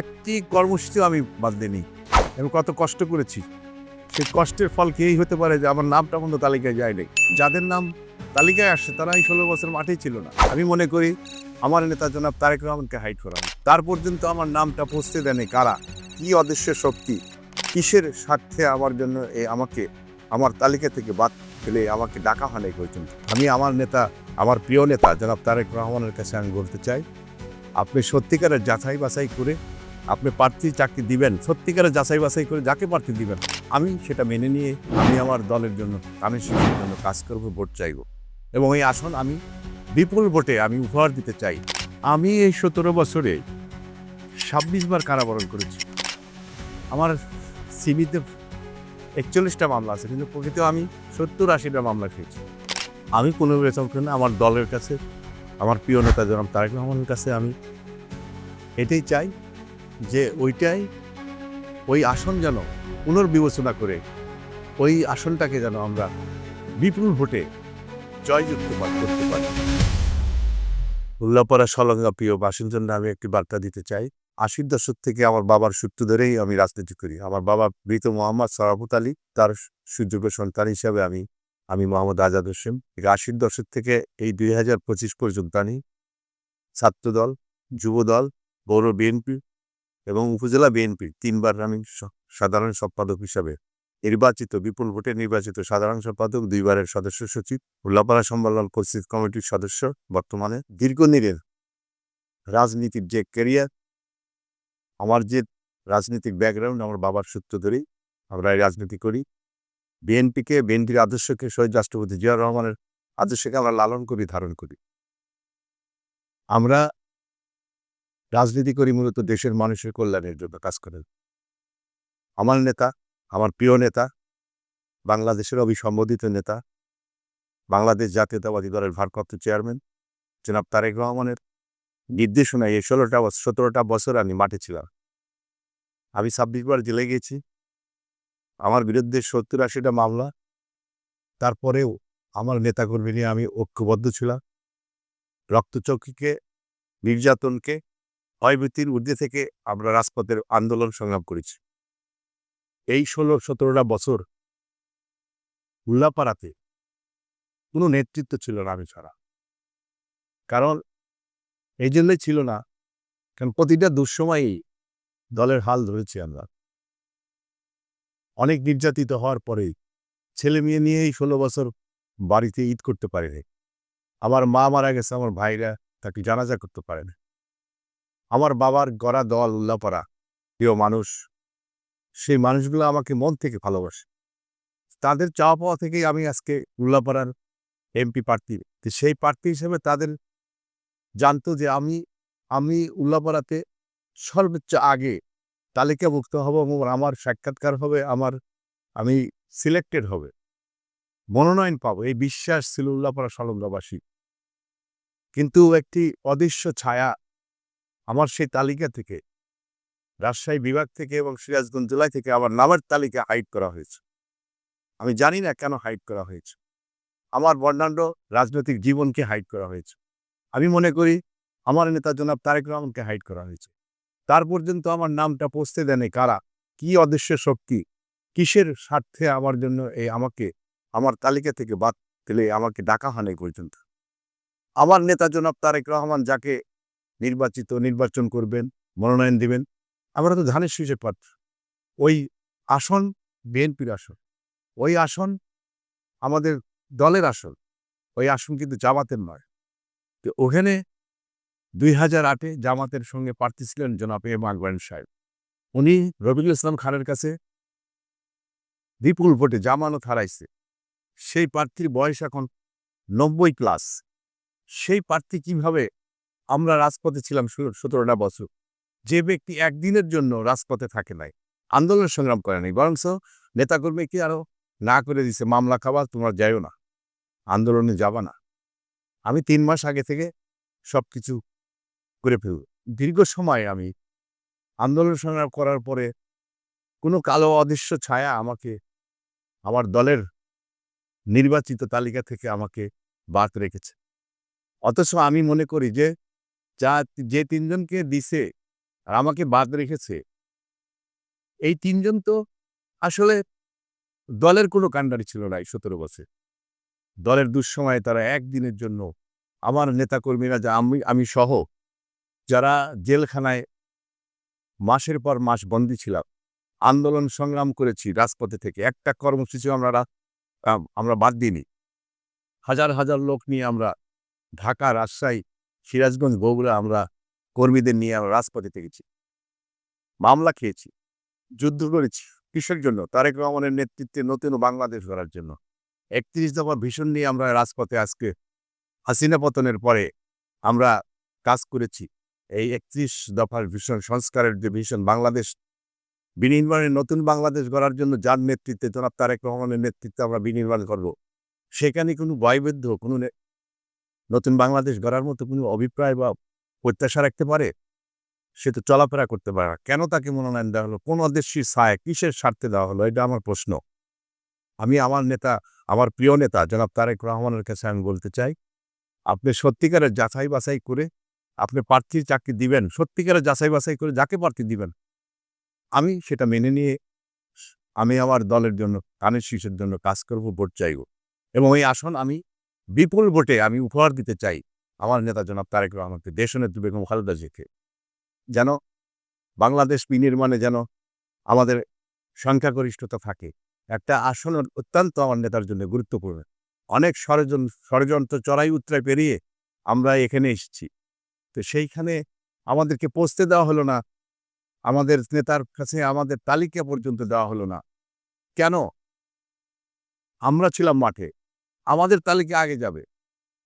একটি কর্মসূচিও আমি বাদ দিইনি। আমি কত কষ্ট করেছি। সেই কষ্টের ফল কেই হতে পারে যে আমার নামটা পর্যন্ত তালিকায় যায়নি। যাদের নাম তালিকায় আসছে তারা এই ষোলো বছর মাঠেই ছিল না। আমি মনে করি আমার নেতা জনাব তারেক রহমানকে হাইট করা তার পর্যন্ত আমার নামটা পৌঁছতে দেয়নি। কারা? কি অদৃশ্য শক্তি? কিসের স্বার্থে আমার জন্য এই আমাকে আমার তালিকা থেকে বাদ ফেলে আমাকে ডাকা হয় নাই পর্যন্ত আমি আমার নেতা, আমার প্রিয় নেতা, জনাব তারেক রহমানের কাছে আমি বলতে চাই, আপনি সত্যিকারের যাচাই বাছাই করে, আপনি প্রার্থী চাকরি দিবেন, সত্যিকারের যাচাই বাছাই করে যাকে প্রার্থী দিবেন, আমি সেটা মেনে নিয়ে আমি আমার দলের জন্য আমি সেটার জন্য কাজ করব, ভোট চাইব। এবং এই আসন আমি বিপুল ভোটে আমি উপহার দিতে চাই। আমি এই সতেরো বছরে ছাব্বিশ বার কারাবরণ করেছি। আমার সিবিতে একচল্লিশটা মামলা আছে, কিন্তু প্রকৃত আমি সত্তর আশিটা মামলা খেয়েছি। আমি কোনো বেতন না, আমার দলের কাছে, আমার প্রিয় নেতা জনাব তারেক রহমানের কাছে আমি এটাই চাই যে ওইটাই, ওই আসন যেন পুনর্বিবেচনা করে, ওই আসনটাকে যেন আমরা বিপুল ভোটে জয়যুক্ত করতে পারি। উল্লাপাড়া সলঙ্গা প্রিয় বাসিন্দার নামে একটি বার্তা দিতে চাই। আশির দশক থেকে আমার বাবার সূত্র ধরেই আমি রাজনীতি করি। আমার বাবা মৃত মোহাম্মদ সরাফত আলী, তার সুযোগ্য সন্তান হিসাবে আমি আমি মোহাম্মদ আজাদ হোসেন। আশির দশক থেকে এই দুই হাজার পঁচিশ পর্যন্ত আমি ছাত্রদল, যুবদল পৌর বিএনপি এবং উপজেলা বিএনপি তিনবার আমি সাধারণ সম্পাদক হিসাবে নির্বাচিত, বিপুল ভোটে নির্বাচিত সাধারণ সম্পাদক, দুইবারের সদস্য সচিব, উল্লাপাড়া সম্মেলন পরিস্থিতি কমিটির সদস্য, বর্তমানে দীর্ঘদিনের রাজনীতির যে ক্যারিয়ার আমার যে রাজনৈতিক ব্যাকগ্রাউন্ড আমার বাবার সূত্র ধরেই আমরা রাজনীতি করি। বিএনপিকে বিএনপির আদর্শকে শহীদ রাষ্ট্রপতি জিয়া রহমানের আদর্শকে আমরা লালন করি, ধারণ করি। আমরা রাজনীতি করি মূলত দেশের মানুষের কল্যাণের জন্য কাজ করেন আমার নেতা, আমার প্রিয় নেতা, বাংলাদেশের অবিসম্বোধিত নেতা, বাংলাদেশ জাতীয়তাবাদী দলের ভারপ্রাপ্ত চেয়ারম্যান জনাব তারেক রহমানের নির্দেশনায় এই ষোলোটা সতেরোটা বছর আমি মাঠে ছিলাম। আমি ছাব্বিশ বার জেলে গেছি। আমার বিরুদ্ধে সত্তর আশিটা মামলা। তারপরেও আমার নেতাকর্মী নিয়ে আমি ঐক্যবদ্ধ ছিলাম। রক্তচক্ষীকে, নির্যাতনকে ভয়ভীতির ঊর্ধ্বে থেকে আমরা রাজপথের আন্দোলন সংগ্রাম করেছি। এই ষোলো সতেরোটা বছর উল্লাপাড়াতে কোনো নেতৃত্ব ছিল না আমি ছাড়া। কারণ এই জন্যই ছিল না। কারণ প্রতিটা দুঃসময়েই দলের হাল ধরেছি আমরা। অনেক নির্যাতিত হওয়ার পরে ছেলে মেয়ে নিয়েই ষোলো বছর বাড়িতে ঈদ করতে পারেনি। আমার মা মারা গেছে, আমার ভাইরা তাকে জানাজা করতে পারেনি আমার বাবার গড়া দল, উল্লাপাড়া, প্রিয় মানুষ, সেই মানুষগুলো আমাকে মন থেকে ভালোবাসে। তাদের চাওয়া পাওয়া থেকেই আমি আজকে উল্লাপাড়ার এমপি প্রার্থী। সেই প্রার্থী হিসেবে তাদের জানতো যে আমি আমি উল্লাপাড়াতে সর্বোচ্চ আগে তালিকাভুক্ত হব এবং আমার সাক্ষাৎকার হবে, আমার, আমি সিলেক্টেড হবে। মনোনয়ন পাবো, এই বিশ্বাস ছিল উল্লাপাড়া সলঙ্গাবাসী কিন্তু একটি অদৃশ্য ছায়া আমার সেই তালিকা থেকে, রাজশাহী বিভাগ থেকে এবং সিরাজগঞ্জ জেলায় থেকে আমার নামের তালিকা হাইড করা হয়েছে। আমি জানি না কেন হাইড করা হয়েছে। আমার বর্ণাঢ্য রাজনৈতিক জীবনকে হাইড করা হয়েছে। আমি মনে করি, আমার নেতা জনাব তারেক রহমানকে হাইড করা হয়েছে। তার পর্যন্ত আমার নামটা পৌঁছতে দেয়নি। কারা? কি অদৃশ্য শক্তি? কিসের স্বার্থে আমার জন্য এই আমাকে, আমার তালিকা থেকে বাদ দিলে আমাকে ডাকা হয় পর্যন্ত? আমার নেতা জনাব তারেক রহমান যাকে নির্বাচিত, নির্বাচন করবেন, মনোনয়ন দিবেন, আমরা তো ধানের শীষে পাত্র। ওই আসন বিএনপির আসন। ওই আসন আমাদের দলের আসন। ওই আসন কিন্তু জামাতের নয়। তো ওখানে দুই হাজার আটে জামাতের সঙ্গে প্রার্থী ছিলেন জনাব এম আকবর সাহেব। উনি রবিউল ইসলাম খানের কাছে বিপুল ভোটে জামানত হারাইছে। সেই প্রার্থীর বয়স এখন নব্বই প্লাস। সেই প্রার্থী কীভাবে আমরা রাজপথে ছিলাম সতেরোটা বছর? যে ব্যক্তি একদিনের জন্য রাজপথে থাকে নাই, আন্দোলন সংগ্রাম করে নাই বরংস নেতাকর্মী কি আরও না করে দিছে, মামলা খাবার তোমরা যাইও না, আন্দোলনে যাবা না। আমি তিন মাস আগে থেকে সব কিছু করে ফেলব। দীর্ঘ সময় আমি আন্দোলন সংগ্রাম করার পরে কোনো কালো অদৃশ্য ছায়া আমাকে, আমার দলের নির্বাচিত তালিকা থেকে আমাকে বাদ রেখেছে। অথচ আমি মনে করি যে, যা যে তিনজনকে দিছে আর আমাকে বাদ রেখেছে, এই তিনজন তো আসলে দলের কোনো কাণ্ডারি ছিল না এই সতেরো বছর। দলের দুঃসময়ে তারা একদিনের জন্য আমার নেতাকর্মীরা যা আমি আমি সহ যারা জেলখানায় মাসের পর মাস বন্দী ছিলাম, আন্দোলন সংগ্রাম করেছি রাজপথে থেকে। একটা কর্মসূচি আমরা আমরা বাদ দিইনি। হাজার হাজার লোক নিয়ে আমরা ঢাকা, রাজশাহী, সিরাজগঞ্জ, বগুড়া আমরা কর্মীদের নিয়ে আমরা রাজপথে থেকেছি। মামলা খেয়েছি, যুদ্ধ করেছি কিসের জন্য? তারেক রহমানের নেতৃত্বে নতুন বাংলাদেশ গড়ার জন্য। একত্রিশ দফা ভীষণ নিয়ে আমরা রাজপথে আজকে হাসিনা পতনের পরে আমরা কাজ করেছি। এই একত্রিশ দফার ভীষণ সংস্কারের যে ভীষণ বাংলাদেশ, বিনির্মাণের নতুন বাংলাদেশ গড়ার জন্য যার নেতৃত্বে জনাব তারেক রহমানের নেতৃত্বে আমরা বিনির্মাণ করব, সেখানে কোনো বয়বদ্ধ কোনো নতুন বাংলাদেশ গড়ার মতো কোনো অভিপ্রায় বা প্রত্যাশা রাখতে পারে? সে তো চলাফেরা করতে পারে না। কেন তাকে মনোনয়ন দেওয়া হলো? কোন উদ্দেশ্যে সায় কিসের স্বার্থে দেওয়া হলো? এটা আমার প্রশ্ন। আমি আমার নেতা, আমার প্রিয় নেতা জনাব তারেক রহমানের কাছে আমি বলতে চাই, আপনি সত্যিকারের যাচাই বাছাই করে আপনি প্রার্থীর চাকরি দিবেন সত্যিকারের যাচাই বাছাই করে যাকে প্রার্থী দিবেন। আমি সেটা মেনে নিয়ে আমি আমার দলের জন্য, কানের শীষের জন্য কাজ করব, ভোট চাইব। এবং এই আসন আমি বিপুল ভোটে আমি উপহার দিতে চাই। আমার নেতা জনাব তারেক রহমানকে, দেশনেত্রী বেগম খালেদা জিয়াকে। যেন বাংলাদেশ বিনির্মাণে যেন আমাদের সংখ্যাগরিষ্ঠতা থাকে। একটা আসন অত্যন্ত আমার নেতার জন্য গুরুত্বপূর্ণ। অনেক ষড়যন্ত্র ষড়যন্ত্র চড়াই উত্তরায় পেরিয়ে আমরা এখানে এসেছি। তো সেইখানে আমাদেরকে পৌঁছতে দেওয়া হলো না। আমাদের নেতার কাছে আমাদের তালিকা পর্যন্ত দেওয়া হলো না। কেন? আমরা ছিলাম মাঠে। আমাদের তালিকা আগে যাবে।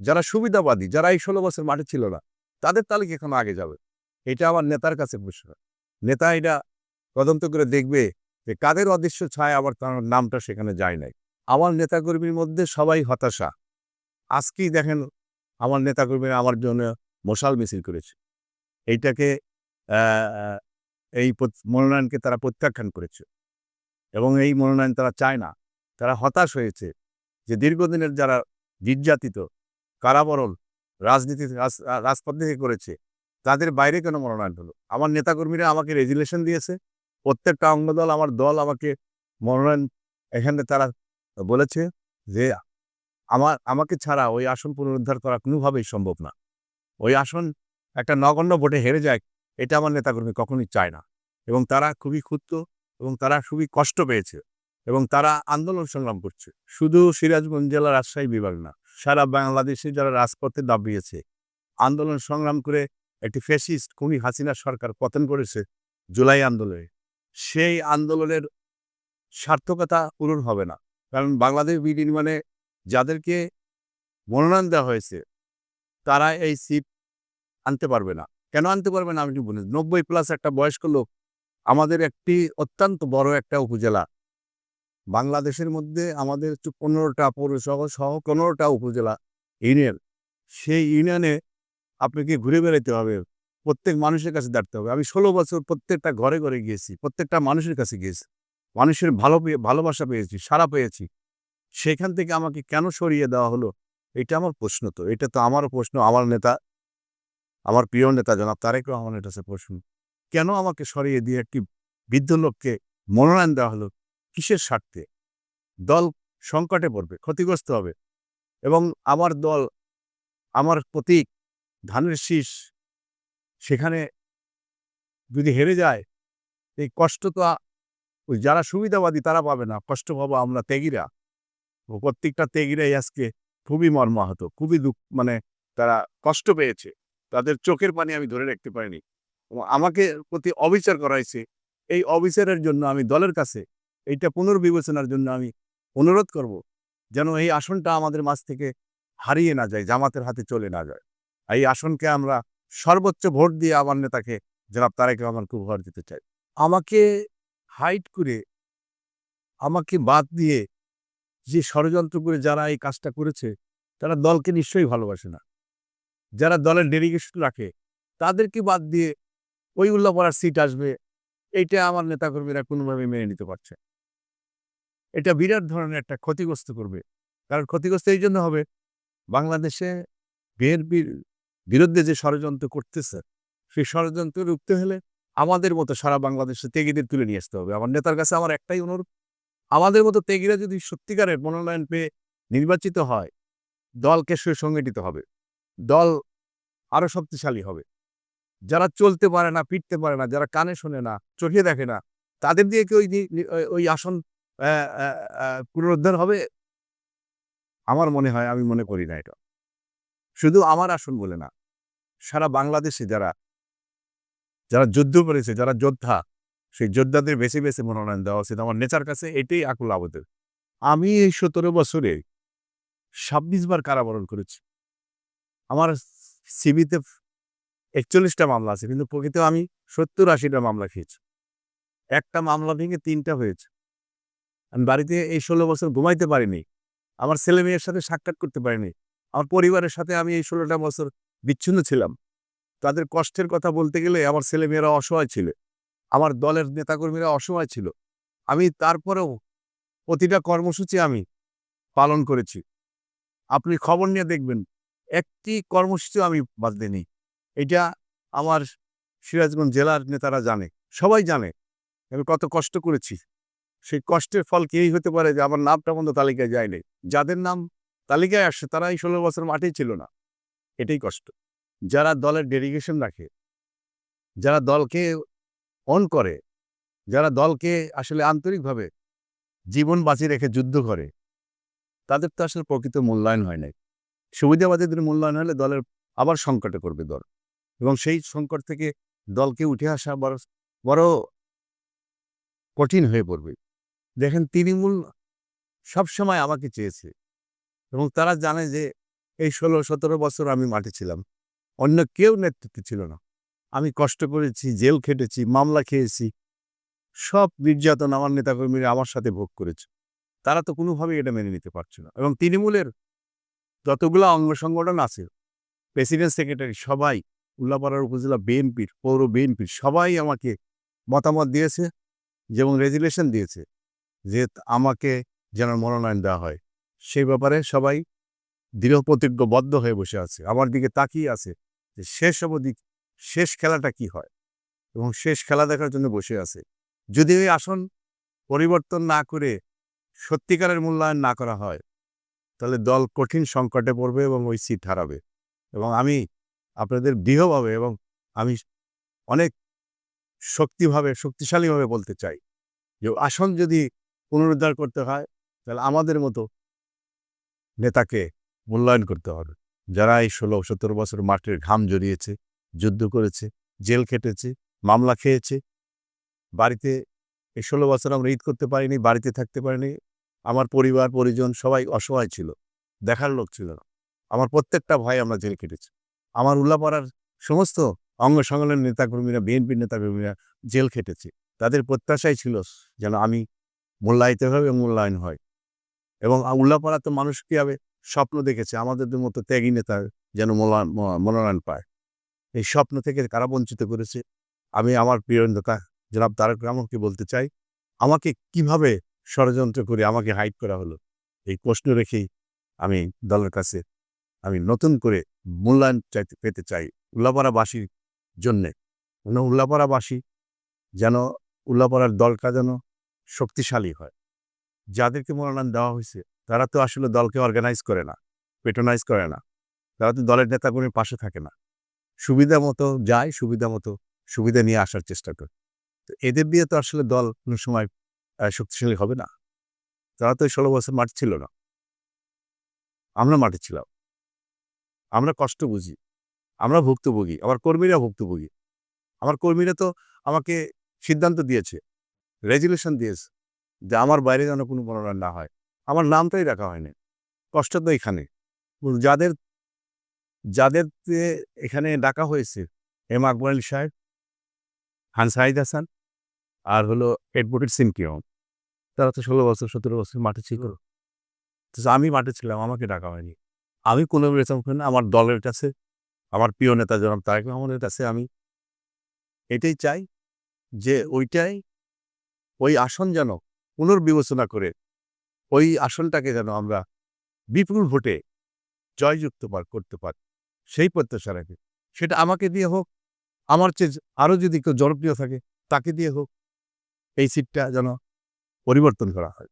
যারা সুবিধাবাদী, যারা এই ষোলো বছর মাঠে ছিল না, তাদের তালিকা এখন আগে যাবে। এটা আমার নেতার কাছে প্রশ্ন। নেতা এটা তদন্ত করে দেখবে যে কাদের অদৃশ্য ছায় আবার তার নামটা সেখানে যায় নাই। আমার নেতাকর্মীর মধ্যে সবাই হতাশা। আজকেই দেখেন, আমার নেতাকর্মীরা আমার জন্য মশাল মিছিল করেছে। এইটাকে এই মনোনয়নকে তারা প্রত্যাখ্যান করেছে। এবং এই মনোনয়ন তারা চায় না। তারা হতাশ হয়েছে যে দীর্ঘদিনের যারা নির্যাতিত, কারাবরণ, রাজনীতি রাজপথ থেকে করেছে, তাদের বাইরে কেন মনোনয়ন হলো? আমার নেতাকর্মীরা আমাকে রেজুলেশন দিয়েছে। প্রত্যেকটা অঙ্গদল, আমার দল আমাকে মনোনয়ন এখানে তারা বলেছে যে, আমার, আমাকে ছাড়া ওই আসন পুনরুদ্ধার করা কোনোভাবেই সম্ভব না। ওই আসন একটা নগণ্য ভোটে হেরে যায়, এটা আমার নেতাকর্মী কখনোই চায় না। এবং তারা খুবই ক্ষুদ্র এবং তারা খুবই কষ্ট পেয়েছে এবং তারা আন্দোলন সংগ্রাম করছে। শুধু সিরাজগঞ্জ জেলা রাজশাহী বিভাগ না, সারা বাংলাদেশে যারা রাজপথে দাবিয়েছে, আন্দোলন সংগ্রাম করে একটি ফ্যাসিস্ট খুনি হাসিনা সরকার পতন করেছে জুলাই আন্দোলনে, সেই আন্দোলনের সার্থকতা পূরণ হবে না। কারণ বাংলাদেশ বিনির্মাণে যাদেরকে মনোনয়ন দেওয়া হয়েছে তারা এই সিট আনতে পারবে না। কেন আনতে পারবে না আমি বলি নব্বই প্লাস একটা বয়স্ক লোক আমাদের একটি অত্যন্ত বড় একটা উপজেলা। বাংলাদেশের মধ্যে আমাদের পনেরোটা পৌরসভা সহ পনেরোটা উপজেলা ইউনিয়ন। সেই ইউনিয়নে আপনাকে ঘুরে বেড়াইতে হবে। প্রত্যেক মানুষের কাছে দাঁড়তে হবে। আমি ষোলো বছর প্রত্যেকটা ঘরে ঘরে গিয়েছি, প্রত্যেকটা মানুষের কাছে গিয়েছি। মানুষের ভালো পেয়ে, ভালোবাসা পেয়েছি সারা পেয়েছি। সেখান থেকে আমাকে কেন সরিয়ে দেওয়া হলো? এটা আমার প্রশ্ন তো, এটা তো আমারও প্রশ্ন, আমার নেতা, আমার প্রিয় নেতা জনাব তারেক রহমানের কাছে প্রশ্ন। কেন আমাকে সরিয়ে দিয়ে একটি বৃদ্ধ লোককে মনোনয়ন দেওয়া হলো? কিসের স্বার্থে? দল সংকটে পড়বে, ক্ষতিগ্রস্ত হবে এবং আমার দল, আমার প্রতীক ধানের শীষ সেখানে যদি হেরে যায়, এই কষ্ট তো ওই যারা সুবিধাবাদী তারা পাবে না, কষ্ট পাবো আমরা ত্যাগীরা। প্রত্যেকটা ত্যাগীরাই আজকে খুবই মর্মাহত, খুবই দুঃখ মানে তারা কষ্ট পেয়েছে। তাদের চোখের পানি আমি ধরে রাখতে পারিনি। আমাকে প্রতি অবিচার করা হয়েছে এই অবিচারের জন্য আমি দলের কাছে এইটা পুনর্বিবেচনার জন্য আমি অনুরোধ করব, যেন এই আসনটা আমাদের মাঝ থেকে হারিয়ে না যায়, জামাতের হাতে চলে না যায়। এই আসনকে আমরা সর্বোচ্চ ভোট দিয়ে আমার নেতাকে জনাব তারেক রহমানকে উপহার দিতে চাই। আমাকে হাইট করে, আমাকে বাদ দিয়ে যে ষড়যন্ত্র করে যারা এই কাজটা করেছে, তারা দলকে নিশ্চয়ই ভালোবাসে না। যারা দলের ডেলিগেশন রাখে, তাদেরকে বাদ দিয়ে ওই উল্লাপাড়ার সিট আসবে, এইটা আমার নেতাকর্মীরা কোনোভাবে মেনে নিতে পারছে এটা বিরাট ধরনের একটা ক্ষতিগ্রস্ত করবে। কারণ ক্ষতিগ্রস্ত এই জন্য হবে, বাংলাদেশে বিএনপির বিরুদ্ধে যে ষড়যন্ত্র করতেছে, সেই ষড়যন্ত্র রুখতে হলে আমাদের মতো সারা বাংলাদেশে তেগিদের তুলে নিয়ে আসতে হবে। আমার নেতার কাছে আমার একটাই অনুরোধ আমাদের মতো তেগিরা যদি সত্যিকারের মনোনয়ন পেয়ে নির্বাচিত হয়, দলকে সুসংগঠিত হবে। দল আরও শক্তিশালী হবে। যারা চলতে পারে না ফিরতে পারে না, যারা কানে শোনে না, চোখে দেখে না, তাদের দিয়ে কি ওই ওই- আসন পুনরুদ্ধার হবে? আমার মনে হয়, আমি মনে করি না এটা। শুধু আমার আসন বলে না, সারা বাংলাদেশে যারা যারা যুদ্ধ করেছে, যারা যোদ্ধা সেই যোদ্ধাদের বেশি বেশি মনোনয়ন দেওয়া উচিত। আমার নেচার কাছে এটাই আকুল আবদের আমি এই সতেরো বছরে ছাব্বিশ বার কারাবরণ করেছি। আমার সিবিতে একচল্লিশটা মামলা আছে, কিন্তু প্রকৃত আমি সত্তর আশিটা মামলা খেয়েছি। একটা মামলা ভেঙে তিনটা হয়েছে। আমি বাড়িতে এই ষোলো বছর ঘুমাইতে পারিনি। আমার ছেলে মেয়ের সাথে সাক্ষাৎ করতে পারিনি। আমার পরিবারের সাথে আমি এই ষোলোটা বছর বিচ্ছিন্ন ছিলাম। তাদের কষ্টের কথা বলতে গেলে আমার ছেলে মেয়েরা অসহায় ছিল। আমার দলের নেতাকর্মীরা অসহায় ছিল। আমি তারপরেও প্রতিটা কর্মসূচি আমি পালন করেছি। আপনি খবর নিয়ে দেখবেন, একটি কর্মসূচি আমি বাদ দিইনি। এটা আমার সিরাজগঞ্জ জেলার নেতারা জানে, সবাই জানে। আমি কত কষ্ট করেছি। সেই কষ্টের ফল কি এই হতে পারে যে আমার নামটা বন্ধ তালিকায় যায়নি। যাদের নাম তালিকায় আসছে তারা এই ষোলো বছর মাঠেই ছিল না। এটাই কষ্ট। যারা দলের ডেডিকেশন রাখে, যারা দলকে অন করে, যারা দলকে আসলে আন্তরিকভাবে জীবন বাঁচিয়ে রেখে যুদ্ধ করে, তাদের তো আসলে প্রকৃত মূল্যায়ন হয় নাই। সুবিধাবাদীদের মূল্যায়ন হলে দলের আবার সংকটে করবে দল। এবং সেই সংকট থেকে দলকে উঠে আসা বড় বড় কঠিন হয়ে পড়বে। দেখেন তৃণমূল সবসময় আমাকে চেয়েছে এবং তারা জানে যে এই ষোলো সতেরো বছর আমি মাঠে ছিলাম। অন্য কেউ নেতৃত্বে ছিল না। আমি কষ্ট করেছি, জেল খেটেছি, মামলা খেয়েছি। সব নির্যাতন আমার নেতাকর্মীরা আমার সাথে ভোগ করেছে। তারা তো কোনোভাবেই এটা মেনে নিতে পারছে না। এবং তৃণমূলের যতগুলো অঙ্গ সংগঠন আছে, প্রেসিডেন্ট, সেক্রেটারি সবাই, উল্লাপাড়ার উপজেলা বিএনপির, পৌর বিএনপির সবাই আমাকে মতামত দিয়েছে যেমন রেজুলেশন দিয়েছে যে আমাকে যেন মনোনয়ন দেওয়া হয়। সেই ব্যাপারে সবাই দৃঢ় প্রতিজ্ঞবদ্ধ হয়ে বসে আছে। আমার দিকে তাকিয়ে আছে যে শেষ অবধি শেষ খেলাটা কি হয়? এবং শেষ খেলা দেখার জন্য বসে আছে। যদি ওই আসন পরিবর্তন না করে সত্যিকারের মূল্যায়ন না করা হয়, তাহলে দল কঠিন সংকটে পড়বে এবং ওই সিট হারাবে। এবং আমি আপনাদের দৃঢ়ভাবে এবং আমি অনেক শক্তিভাবে, শক্তিশালীভাবে বলতে চাই যে আসন যদি পুনরুদ্ধার করতে হয়, তাহলে আমাদের মতো নেতাকে মূল্যায়ন করতে হবে। যারা এই ষোলো সতেরো বছর মাঠের ঘাম জড়িয়েছে যুদ্ধ করেছে, জেল খেটেছে, মামলা খেয়েছে। বাড়িতে এই ষোলো বছর আমরা ঈদ করতে পারিনি, বাড়িতে থাকতে পারিনি। আমার পরিবার, পরিজন সবাই অসহায় ছিল, দেখার লোক ছিল না। আমার প্রত্যেকটা ভাই আমরা জেল কেটেছি আমার উল্লাপাড়ার সমস্ত অঙ্গ সংগঠনের নেতাকর্মীরা, বিএনপির নেতাকর্মীরা জেল খেটেছে। তাদের প্রত্যাশাই ছিল যেন আমি মূল্যায়িত হবে এবং মূল্যায়ন হয় এবং উল্লাপাড়া তো মানুষ কীভাবে স্বপ্ন দেখেছে, আমাদের মতো ত্যাগী নেতা যেন মনোনয়ন পায়। এই স্বপ্ন থেকে কারা বঞ্চিত করেছে? আমি আমার প্রিয় নেতা, জনাব তারেক রহমানকে বলতে চাই, আমাকে কীভাবে ষড়যন্ত্র করে আমাকে হাইড করা হলো? এই প্রশ্ন রেখেই আমি দলের কাছে, আমি নতুন করে মূল্যায়ন চাইতে, পেতে চাই উল্লাপাড়াবাসীর জন্যে। যেন উল্লাপাড়াবাসী? যেন উল্লাপাড়ার দলটা যেন শক্তিশালী হয়। যাদেরকে মনোনয়ন দেওয়া হয়েছে, তারা তো আসলে দলকে অর্গানাইজ করে না পেট্রোনাইজ করে না। তারা তো দলের নেতাকর্মীর পাশে থাকে না। সুবিধা মতো যায় সুবিধা মতো সুবিধা নিয়ে আসার চেষ্টা করে। তো এদের দিয়ে তো আসলে দল কোনো সময় শক্তিশালী হবে না। তারা তো ষোলো বছর মাঠ ছিল না। আমরা মাঠে ছিলাম। আমরা কষ্ট বুঝি। আমরা ভুক্তভোগী। আমার কর্মীরা ভুক্তভোগী। আমার কর্মীরা তো আমাকে সিদ্ধান্ত দিয়েছে, রেজুলেশন দিয়েছে, যে আমার বাইরে যেন কোনো মনোনয়ন না হয়। আমার নামটাই রাখা হয়নি। কষ্ট তো এখানে। যাদের যাদের এখানে ডাকা হয়েছে, এম আকবর আলী সাহেব, হান সাহিদ হাসান আর হলো এডভোকেট সিনকিও। তারা তো ষোলো বছর, সতেরো বছর মাঠে ছিল। তো আমি মাঠে ছিলাম, আমাকে ডাকা হয়নি। আমি কোনো করি না, আমার দলের কাছে, আমার প্রিয় নেতা জনাব তারেক রহমানের কাছে আমি এটাই চাই যে ওইটাই, ওই আসন যেন পুনর্বিবেচনা করে, ওই আসনটাকে যেন আমরা বিপুল ভোটে জয়যুক্ত করতে পারি। সেই প্রত্যাশা সেটা আমাকে দিয়ে হোক, আমার চেয়ে আরও যদি কেউ জনপ্রিয় থাকে, তাকে দিয়ে হোক, এই সিটটা যেন পরিবর্তন করা হয়।